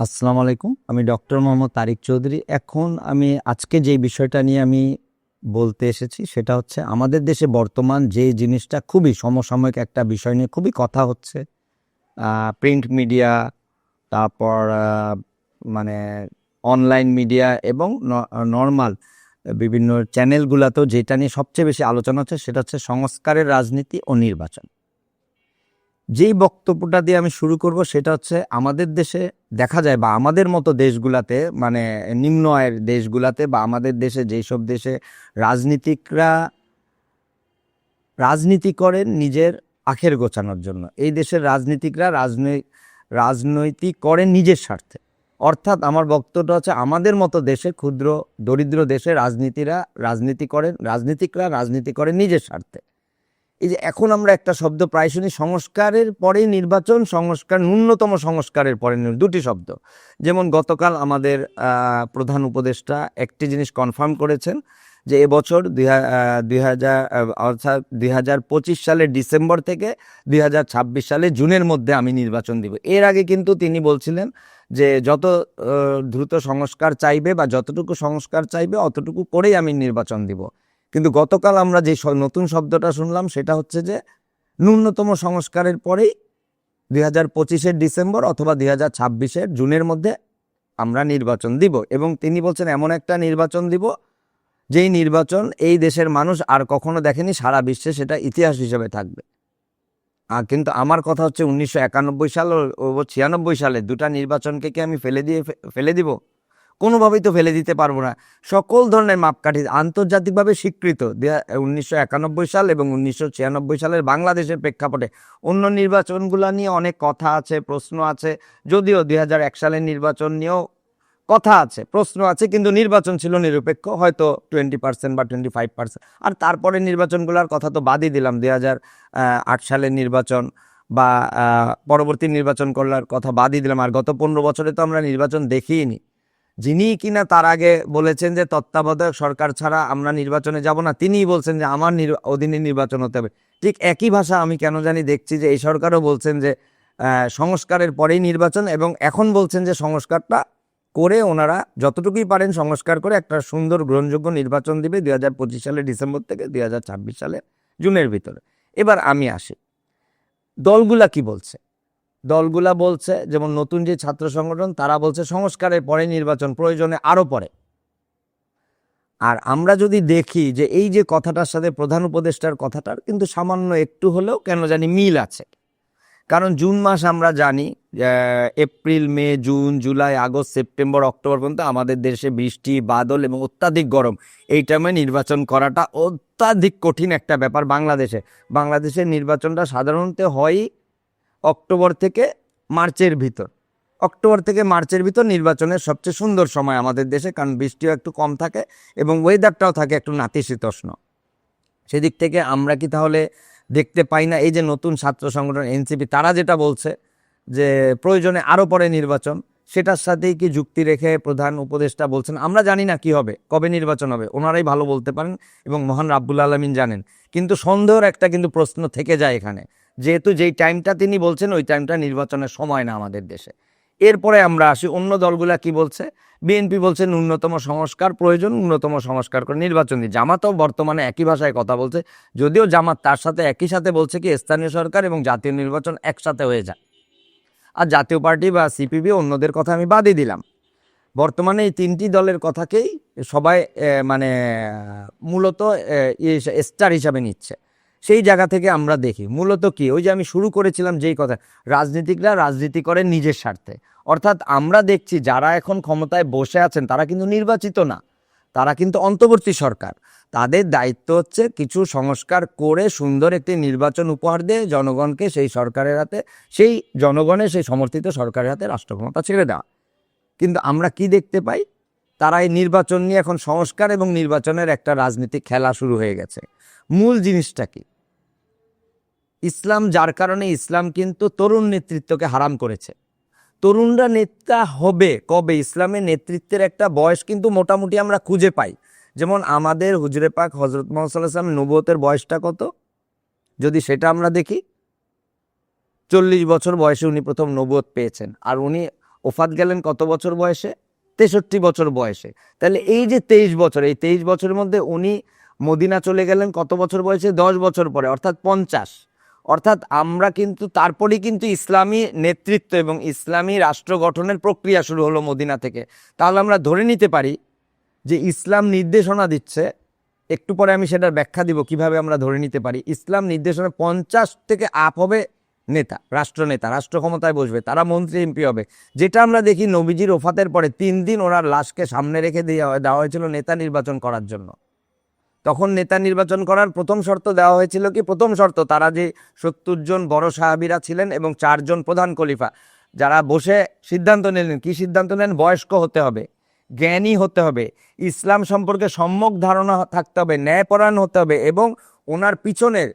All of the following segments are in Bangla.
আসসালামু আলাইকুম। আমি ডক্টর মোহাম্মদ তারিক চৌধুরী। এখন আমি আজকে যে বিষয়টা নিয়ে আমি বলতে এসেছি সেটা হচ্ছে আমাদের দেশে বর্তমান যে জিনিসটা খুবই সমসাময়িক একটা বিষয় নিয়ে খুবই কথা হচ্ছে। প্রিন্ট মিডিয়া তারপর মানে অনলাইন মিডিয়া এবং নর্মাল বিভিন্ন চ্যানেলগুলোতেও যেটা নিয়ে সবচেয়ে বেশি আলোচনা হচ্ছে সেটা হচ্ছে সংস্কারের রাজনীতি ও নির্বাচন। যেই বক্তব্যটা দিয়ে আমি শুরু করব সেটা হচ্ছে আমাদের দেশে দেখা যায় বা আমাদের মতো দেশগুলাতে মানে নিম্ন আয়ের দেশগুলাতে বা আমাদের দেশে যেসব দেশে রাজনীতিকরা রাজনীতি করেন নিজের আখের গোছানোর জন্য। এই দেশের রাজনীতিকরা রাজনৈ রাজনৈতিক করেন নিজের স্বার্থে। অর্থাৎ আমার বক্তব্যটা হচ্ছে আমাদের মতো দেশে ক্ষুদ্র, দরিদ্র দেশে রাজনীতিরা রাজনীতি করেন, রাজনীতিকরা রাজনীতি করেন নিজের স্বার্থে। এই যে এখন আমরা একটা শব্দ প্রায় শুনি, সংস্কারের পরেই নির্বাচন, সংস্কার, ন্যূনতম সংস্কারের পরে দুটি শব্দ। যেমন গতকাল আমাদের প্রধান উপদেষ্টা একটি জিনিস কনফার্ম করেছেন যে এবছর দুই হাজার অর্থাৎ দুই হাজার পঁচিশ সালের ডিসেম্বর থেকে দুই হাজার ছাব্বিশ সালে জুনের মধ্যে আমি নির্বাচন দিব। এর আগে কিন্তু তিনি বলছিলেন যে যত দ্রুত সংস্কার চাইবে বা যতটুকু সংস্কার চাইবে অতটুকু করেই আমি নির্বাচন দিব। কিন্তু গতকাল আমরা যে নতুন শব্দটা শুনলাম, সেটা হচ্ছে যে ন্যূনতম সংস্কারের পরেই দুই হাজার পঁচিশের ডিসেম্বর অথবা দুই হাজার ছাব্বিশের জুনের মধ্যে আমরা নির্বাচন দিব। এবং তিনি বলছেন, এমন একটা নির্বাচন দিব, যেই নির্বাচন এই দেশের মানুষ আর কখনো দেখেনি, সারা বিশ্বে সেটা ইতিহাস হিসেবে থাকবে। আর কিন্তু আমার কথা হচ্ছে, উনিশশো একানব্বই সাল ও ছিয়ানব্বই সালে দুটা নির্বাচনকে কি আমি ফেলে দিয়ে ফেলে দিব? কোনোভাবেই তো ফেলে দিতে পারব না। সকল ধরনের মাপকাঠি আন্তর্জাতিকভাবে স্বীকৃত। উনিশশো একানব্বই সাল এবং উনিশশো ছিয়ানব্বই সালের বাংলাদেশের প্রেক্ষাপটে অন্য নির্বাচনগুলো নিয়ে অনেক কথা আছে, প্রশ্ন আছে। যদিও দুই এক সালের নির্বাচন নিয়েও কথা আছে, প্রশ্ন আছে, কিন্তু নির্বাচন ছিল নিরপেক্ষ, হয়তো টোয়েন্টি পার্সেন্ট বা টোয়েন্টি ফাইভ পার্সেন্ট। আর তারপরে নির্বাচনগুলোর কথা তো বাদই দিলাম, দুই আট সালের নির্বাচন বা পরবর্তী নির্বাচন করলার কথা বাদই দিলাম। আর গত পনেরো বছরে তো আমরা নির্বাচন দেখিইনি। যিনি কিনা তার আগে বলেছেন যে তত্ত্বাবধায়ক সরকার ছাড়া আমরা নির্বাচনে যাব না, তিনিই বলছেন যে আমার অধীনে নির্বাচন হতে হবে। ঠিক একই ভাষা আমি কেন জানি দেখছি যে এই সরকারও বলছেন যে সংস্কারের পরেই নির্বাচন এবং এখন বলছেন যে সংস্কারটা করে ওনারা যতটুকুই পারেন সংস্কার করে একটা সুন্দর গ্রহণযোগ্য নির্বাচন দিবে দুই হাজার পঁচিশ সালের ডিসেম্বর থেকে দুই হাজার ছাব্বিশ সালের জুনের ভিতরে। এবার আমি আসি। দলগুলা কি বলছে? দলগুলা বলছে, যেমন নতুন যে ছাত্র সংগঠন, তারা বলছে সংস্কারের পরে নির্বাচন প্রয়োজনে আরও পরে। আর আমরা যদি দেখি যে এই যে কথাটার সাথে প্রধান উপদেষ্টার কথাটার কিন্তু সামান্য একটু হলেও কেন জানি মিল আছে। কারণ জুন মাস আমরা জানি April, May, June, July, August, September, October পর্যন্ত আমাদের দেশে বৃষ্টি, বাদল এবং অত্যাধিক গরম, এই টাইমে নির্বাচন করাটা অত্যাধিক কঠিন একটা ব্যাপার বাংলাদেশে। বাংলাদেশের নির্বাচনটা সাধারণত হয় অক্টোবর থেকে মার্চের ভিতর। অক্টোবর থেকে মার্চের ভিতর নির্বাচনের সবচেয়ে সুন্দর সময় আমাদের দেশে, কারণ বৃষ্টিও একটু কম থাকে এবং ওয়েদারটাও থাকে একটু নাতিশীতোষ্ণ। সেদিক থেকে আমরা কি তাহলে দেখতে পাই না, এই যে নতুন ছাত্র সংগঠন এনসিপি, তারা যেটা বলছে যে প্রয়োজনে আরও পরে নির্বাচন, সেটার সাথেই কি যুক্তি রেখে প্রধান উপদেষ্টা বলছেন? আমরা জানি না কি হবে, কবে নির্বাচন হবে, ওনারাই ভালো বলতে পারেন এবং মহান রাব্বুল আলমিন জানেন। কিন্তু সন্দেহের একটা কিন্তু প্রশ্ন থেকে যায় এখানে যেহেতু যেই টাইমটা তিনি বলছেন, ওই টাইমটা নির্বাচনের সময় না আমাদের দেশে। এরপরে আমরা আসি, অন্য দলগুলা কি বলছে? বিএনপি বলছে, ন্যূনতম সংস্কার প্রয়োজন, ন্যূনতম সংস্কার করে নির্বাচন দিয়ে জামাতও বর্তমানে একই ভাষায় কথা বলছে, যদিও জামাত তার সাথে একই সাথে বলছে কি, স্থানীয় সরকার এবং জাতীয় নির্বাচন একসাথে হয়ে যায়। আর জাতীয় পার্টি বা সিপিবি অন্যদের কথা আমি বাদই দিলাম। বর্তমানে এই তিনটি দলের কথাকেই সবাই মানে মূলত স্টার হিসাবে নিচ্ছে। সেই জায়গা থেকে আমরা দেখি। মূলত কি? ওই যে আমি শুরু করেছিলাম যেই কথা, রাজনীতিকরা রাজনীতি করে নিজের স্বার্থে। অর্থাৎ আমরা দেখছি যারা এখন ক্ষমতায় বসে আছেন, তারা কিন্তু নির্বাচিত না। তারা কিন্তু অন্তর্বর্তী সরকার। তাদের দায়িত্ব হচ্ছে কিছু সংস্কার করে সুন্দর একটি নির্বাচন উপহার দিয়ে জনগণকে সেই সরকারের হাতে, সেই জনগণের সেই সমর্থিত সরকারের হাতে রাষ্ট্র ক্ষমতা ছেড়ে দেওয়া। কিন্তু আমরা কি দেখতে পাই? তারা এই নির্বাচন নিয়ে এখন সংস্কার এবং নির্বাচনের একটা রাজনীতিক খেলা শুরু হয়ে গেছে। মূল জিনিসটা কি? ইসলাম যার কারণে ইসলাম কিন্তু তরুণ নেতৃত্বকে হারাম করেছে। তরুণরা নেতা হবে কবে? ইসলামের নেতৃত্বের একটা বয়স কিন্তু মোটামুটি আমরা খুঁজে পাই। যেমন আমাদের হুজরে পাক হজরত মোহাম্মদ সাল্লাহ সাল্লাম নবুয়তের বয়সটা কত? যদি সেটা আমরা দেখি, চল্লিশ বছর বয়সে উনি প্রথম নবুয়ত পেয়েছেন। আর উনি ওফাত গেলেন কত বছর বয়সে? তেষট্টি বছর বয়সে। তাহলে এই যে তেইশ বছর, এই তেইশ বছরের মধ্যে উনি মদিনা চলে গেলেন কত বছর বয়সে? দশ বছর পরে, অর্থাৎ পঞ্চাশ। অর্থাৎ আমরা কিন্তু, তারপরেই কিন্তু ইসলামী নেতৃত্ব এবং ইসলামী রাষ্ট্র গঠনের প্রক্রিয়া শুরু হলো মদিনা থেকে। তাহলে আমরা ধরে নিতে পারি যে ইসলাম নির্দেশনা দিচ্ছে। একটু পরে আমি সেটার ব্যাখ্যা দিব কীভাবে আমরা ধরে নিতে পারি। ইসলাম নির্দেশনা পঞ্চাশ থেকে আপ হবে নেতা রাষ্ট্রনেতা রাষ্ট্র ক্ষমতায় বসবে, তারা মন্ত্রী, এমপি হবে। যেটা আমরা দেখি নবীজির ওফাতের পরে তিন দিন ওনার লাশকে সামনে রেখে দেওয়া দেওয়া হয়েছিল নেতা নির্বাচন করার জন্য। তখন নেতা নির্বাচন করার প্রথম শর্ত দেওয়া হয়েছিল কি? প্রথম শর্ত, তারা যে সত্তর জন বড় সাহাবিরা ছিলেন এবং চারজন প্রধান খলিফা, যারা বসে সিদ্ধান্ত নিলেন। কি সিদ্ধান্ত নেন? বয়স্ক হতে হবে, জ্ঞানী হতে হবে, ইসলাম সম্পর্কে সম্যক ধারণা থাকতে হবে, ন্যায়পরায়ণ হতে হবে এবং ওনার পিছনের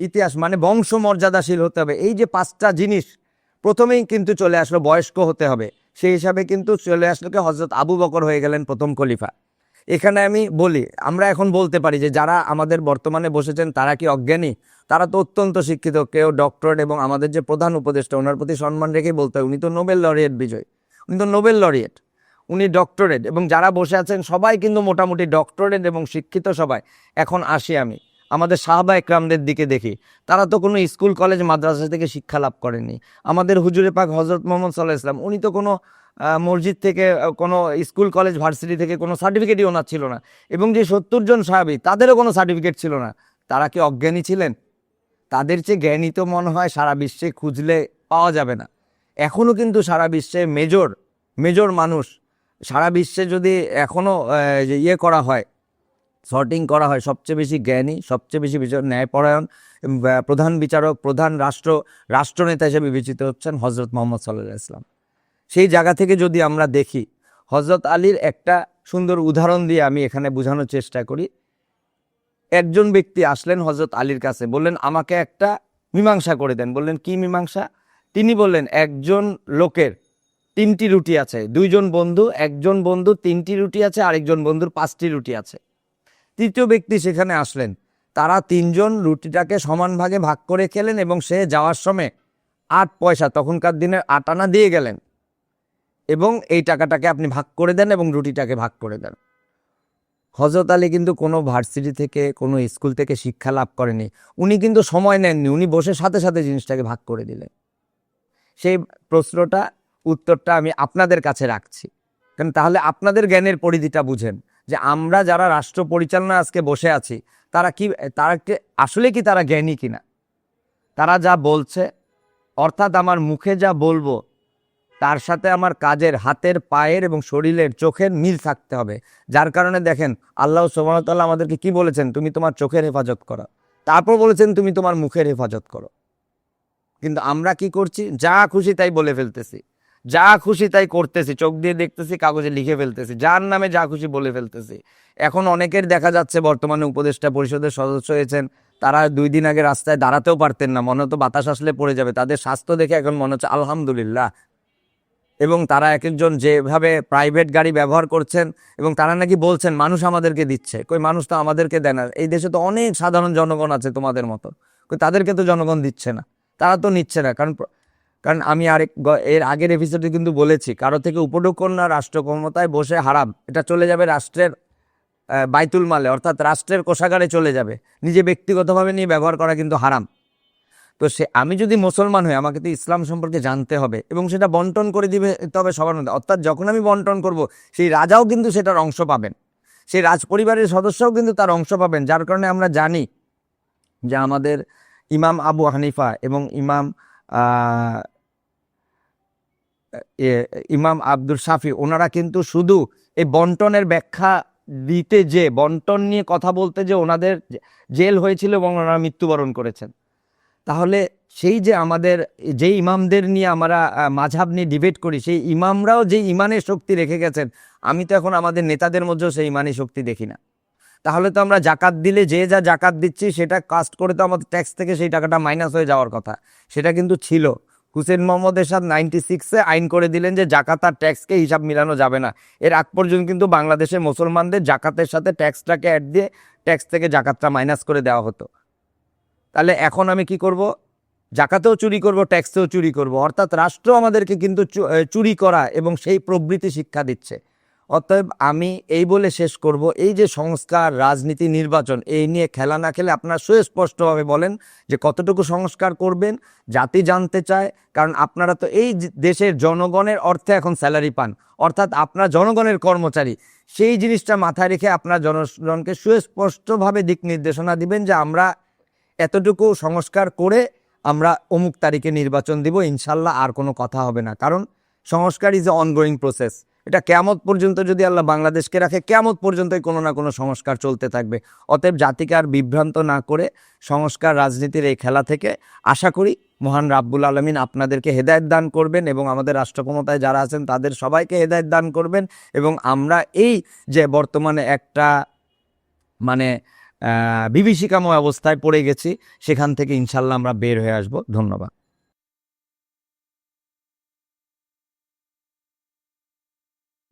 ইতিহাস মানে বংশ মর্যাদাশীল হতে হবে। এই যে পাঁচটা জিনিস, প্রথমেই কিন্তু চলে আসলো বয়স্ক হতে হবে। সেই হিসাবে কিন্তু চলে আসলো কি? হজরত আবু বকর হয়ে গেলেন প্রথম খলিফা। এখানে আমি বলি, আমরা এখন বলতে পারি যে যারা আমাদের বর্তমানে বসেছেন, তারা কি অজ্ঞানী? তারা তো অত্যন্ত শিক্ষিত, কেউ ডক্টরেট এবং আমাদের যে প্রধান উপদেষ্টা, ওনার প্রতি সম্মান রেখেই বলতে হয়, উনি তো নোবেল লরিয়েট বিজয়, উনি তো নোবেল লরিয়েট, উনি ডক্টরেট এবং যারা বসে আছেন সবাই কিন্তু মোটামুটি ডক্টরেট এবং শিক্ষিত সবাই। এখন আসি আমি। আমাদের সাহাবা একরামদের দিকে দেখি। তারা তো কোনো স্কুল, কলেজ, মাদ্রাসা থেকে শিক্ষা লাভ করেনি আমাদের হুজুরে পাক হজরত মোহাম্মদ সাল্লাহ ইসলাম উনি তো কোনো মসজিদ থেকে, কোনো স্কুল, কলেজ, ভার্সিটি থেকে কোনো সার্টিফিকেটই ওনার ছিল না। এবং যে সত্তর জন সাহাবি, তাদেরও কোনো সার্টিফিকেট ছিল না। তারা কি অজ্ঞানী ছিলেন? তাদের চেয়ে জ্ঞানী তো মনে হয় সারা বিশ্বে খুঁজলে পাওয়া যাবে না। এখনও কিন্তু সারা বিশ্বে মেজর মেজর মানুষ, সারা বিশ্বে যদি এখনও ইয়ে করা হয় সর্টিং করা হয় সবচেয়ে বেশি জ্ঞানী, সবচেয়ে বেশি বিচার ন্যায়পরায়ণ প্রধান বিচারক, প্রধান রাষ্ট্র, রাষ্ট্রনেতা হিসেবে বিবেচিত হচ্ছেন হজরত মোহাম্মদ সাল্লাহ ইসলাম সেই জায়গা থেকে যদি আমরা দেখি হজরত আলীর একটা সুন্দর উদাহরণ দিয়ে আমি এখানে বোঝানোর চেষ্টা করি। একজন ব্যক্তি আসলেন হজরত আলীর কাছে, বললেন, আমাকে একটা মীমাংসা করে দেন। বললেন, কি মীমাংসা? তিনি বললেন, একজন লোকের তিনটি রুটি আছে, দুইজন বন্ধু, একজন বন্ধু তিনটি রুটি আছে, আরেকজন বন্ধুর পাঁচটি রুটি আছে। তৃতীয় ব্যক্তি সেখানে আসলেন। তারা তিনজন রুটিটাকে সমান ভাগে ভাগ করে খেলেন এবং সে যাওয়ার সময় আট পয়সা, তখনকার দিনে আট আনা দিয়ে গেলেন এবং এই টাকাটাকে আপনি ভাগ করে দেন এবং রুটিটাকে ভাগ করে দেন। হজরত আলী কিন্তু কোনো ভার্সিটি থেকে, কোনো স্কুল থেকে শিক্ষা লাভ করেনি। উনি কিন্তু সময় নেননি, উনি বসে সাথে সাথে জিনিসটাকে ভাগ করে দিলেন। সেই প্রশ্নটা, উত্তরটা আমি আপনাদের কাছে রাখছি। কারণ তাহলে আপনাদের জ্ঞানের পরিধিটা বুঝেন। যে আমরা যারা রাষ্ট্র পরিচালনা আজকে বসে আছি, তারা কি, তারা আসলে কি তারা জ্ঞানী কিনা? তারা যা বলছে, অর্থাৎ আমার মুখে যা বলব, তার সাথে আমার কাজের হাতের, পায়ের এবং শরীরের, চোখের মিল থাকতে হবে। যার কারণে দেখেন, আল্লাহ সোমানতাল্লাহ আমাদেরকে কি বলেছেন? তুমি তোমার চোখের হেফাজত করো। তারপর বলেছেন, তুমি তোমার মুখের হেফাজত করো। কিন্তু আমরা কি করছি? যা খুশি তাই বলে ফেলতেছি। যা খুশি তাই করতেছি, চোখ দিয়ে দেখতেছি, কাগজে লিখে ফেলতেছি, যার নামে যা খুশি বলে ফেলতেছি। এখন অনেকের দেখা যাচ্ছে বর্তমানে উপদেষ্টা পরিষদের সদস্য হয়েছেন, তারা দুই দিন আগে রাস্তায় দাঁড়াতেও পারতেন না, মনে হতো বাতাস আসলে পড়ে যাবে, তাদের স্বাস্থ্য দেখে এখন মনে হচ্ছে আলহামদুলিল্লাহ। এবং তারা এক একজন যেভাবে প্রাইভেট গাড়ি ব্যবহার করছেন, এবং তারা নাকি বলছেন, মানুষ আমাদেরকে দিচ্ছে। কই, মানুষ তো আমাদেরকে দেয় না। এই দেশে তো অনেক সাধারণ জনগণ আছে তোমাদের মতো তাদেরকে তো জনগণ দিচ্ছে না, তারা তো নিচ্ছে না, কারণ কারণ আমি আরেক এর আগের এপিসোডে কিন্তু বলেছি, কারও থেকে উপঢৌকন্যা রাষ্ট্র ক্ষমতায় বসে হারাম। এটা চলে যাবে রাষ্ট্রের বাইতুল মালে, অর্থাৎ রাষ্ট্রের কোষাগারে চলে যাবে। নিজে ব্যক্তিগতভাবে নিয়ে ব্যবহার করা কিন্তু হারাম। তো সে, আমি যদি মুসলমান হই, আমাকে তো ইসলাম সম্পর্কে জানতে হবে এবং সেটা বন্টন করে দিবে, তবে সবার মধ্যে। অর্থাৎ যখন আমি বন্টন করব, সেই রাজাও কিন্তু সেটার অংশ পাবেন। সেই রাজ পরিবারের সদস্যও কিন্তু তার অংশ পাবেন, যার কারণে আমরা জানি যে আমাদের ইমাম আবু হানিফা এবং ইমাম ইমাম আব্দুল শাফি ওনারা কিন্তু শুধু এই বন্টনের ব্যাখ্যা দিতে যে বন্টন নিয়ে কথা বলতে যে ওনাদের জেল হয়েছিল এবং ওনারা মৃত্যুবরণ করেছেন। তাহলে সেই যে আমাদের যে ইমামদের নিয়ে আমরা আহ, মাঝহাব নিয়ে ডিবেট করি সেই ইমামরাও যে ইমানের শক্তি রেখে গেছেন আমি তো এখন আমাদের নেতাদের মধ্যেও সেই ইমানি শক্তি দেখি না। তাহলে তো আমরা জাকাত দিলে যে যা জাকাত দিচ্ছি সেটা কাস্ট করে তো আমাদের ট্যাক্স থেকে সেই টাকাটা মাইনাস হয়ে যাওয়ার কথা। সেটা কিন্তু ছিল। হুসেন মোহাম্মদ এরশাদ নাইনটি সিক্সে আইন করে দিলেন যে জাকাত আর ট্যাক্সকে হিসাব মিলানো যাবে না। এর আগ পর্যন্ত কিন্তু বাংলাদেশের মুসলমানদের জাকাতের সাথে ট্যাক্সটাকে অ্যাড দিয়ে ট্যাক্স থেকে জাকাতটা মাইনাস করে দেওয়া হতো। তাহলে এখন আমি কি করব? জাকাতেও চুরি করব ট্যাক্সেও চুরি করব। অর্থাৎ রাষ্ট্র আমাদেরকে কিন্তু চুরি করা এবং সেই প্রবৃত্তি শিক্ষা দিচ্ছে। অতএব আমি এই বলে শেষ করব, এই যে সংস্কার, রাজনীতি, নির্বাচন, এই নিয়ে খেলা না খেলে আপনারা সুস্পষ্টভাবে বলেন যে কতটুকু সংস্কার করবেন, জাতি জানতে চায়, কারণ আপনারা তো এই দেশের জনগণের অর্থে এখন স্যালারি পান, অর্থাৎ আপনারা জনগণের কর্মচারী, সেই জিনিসটা মাথায় রেখে আপনার জনগণকে সুস্পষ্টভাবে দিক নির্দেশনা দিবেন যে আমরা এতটুকু সংস্কার করে আমরা অমুক তারিখে নির্বাচন দিব, ইনশাল্লাহ আর কোনো কথা হবে না, কারণ সংস্কার ইজ এ অনগোয়িং প্রসেস এটা কেমত পর্যন্ত যদি আল্লাহ বাংলাদেশকে রাখে কেমত পর্যন্তই কোনো না কোনো সংস্কার চলতে থাকবে। অতএব জাতিকে আর বিভ্রান্ত না করে সংস্কার রাজনীতির এই খেলা থেকে আশা করি মহান রাব্বুল আলমিন আপনাদেরকে হেদায়ত দান করবেন এবং আমাদের রাষ্ট্র ক্ষমতায় যারা আছেন তাদের সবাইকে হেদায়ত দান করবেন এবং আমরা এই যে বর্তমানে একটা মানে বিভীষিকাময় অবস্থায় পড়ে গেছি, সেখান থেকে ইনশাল্লাহ আমরা বের হয়ে আসব। ধন্যবাদ।